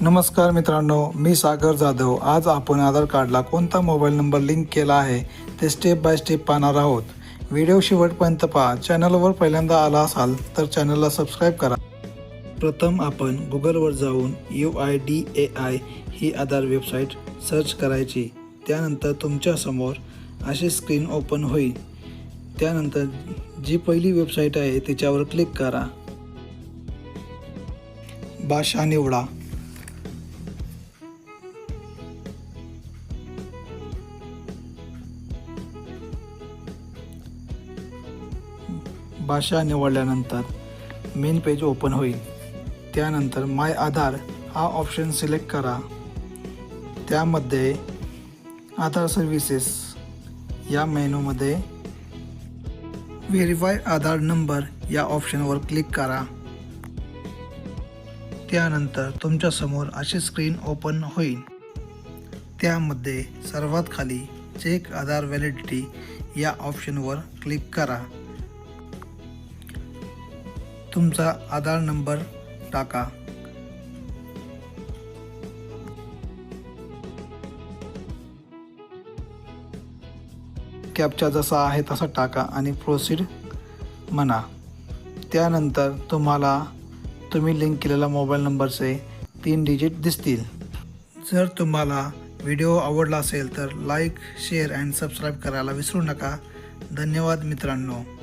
नमस्कार मित्रांनो मी सागर जाधव. आज आपण आधार कार्डला कोणता मोबाईल नंबर लिंक केला आहे ते स्टेप बाय स्टेप पाहणार आहोत. व्हिडिओ शेवटपर्यंत पहा. चॅनलवर पहिल्यांदा आला असाल तर चॅनलला सबस्क्राईब करा. प्रथम आपण गुगलवर जाऊन U I D A I he Aadhaar website search करायची. त्यानंतर तुमच्यासमोर अशी स्क्रीन ओपन होईल. त्यानंतर जी पहिली वेबसाईट आहे तिच्यावर क्लिक करा. भाषा निवडा. भाषा निवडल्यानंतर मेन पेज ओपन होईल. त्यानंतर माय आधार हा ऑप्शन सिलेक्ट करा. त्यामध्ये आधार सर्व्हिसेस या मेनूमध्ये व्हेरीफाय आधार नंबर या ऑप्शनवर क्लिक करा. त्यानंतर तुमच्यासमोर अशी स्क्रीन ओपन होईल. त्यामध्ये सर्वात खाली चेक आधार व्हॅलिडिटी या ऑप्शनवर क्लिक करा. तुमचा आधार नंबर टाका. कॅपचा जसा आहे तसा टाका आणि प्रोसीड म्हणा. त्यानंतर तुम्हाला तुम्ही लिंक केलेला मोबाईल नंबरचे तीन डिजिट दिसतील. जर तुम्हाला व्हिडिओ आवडला असेल तर लाईक शेअर अँड सबस्क्राईब करायला विसरू नका. धन्यवाद मित्रांनो.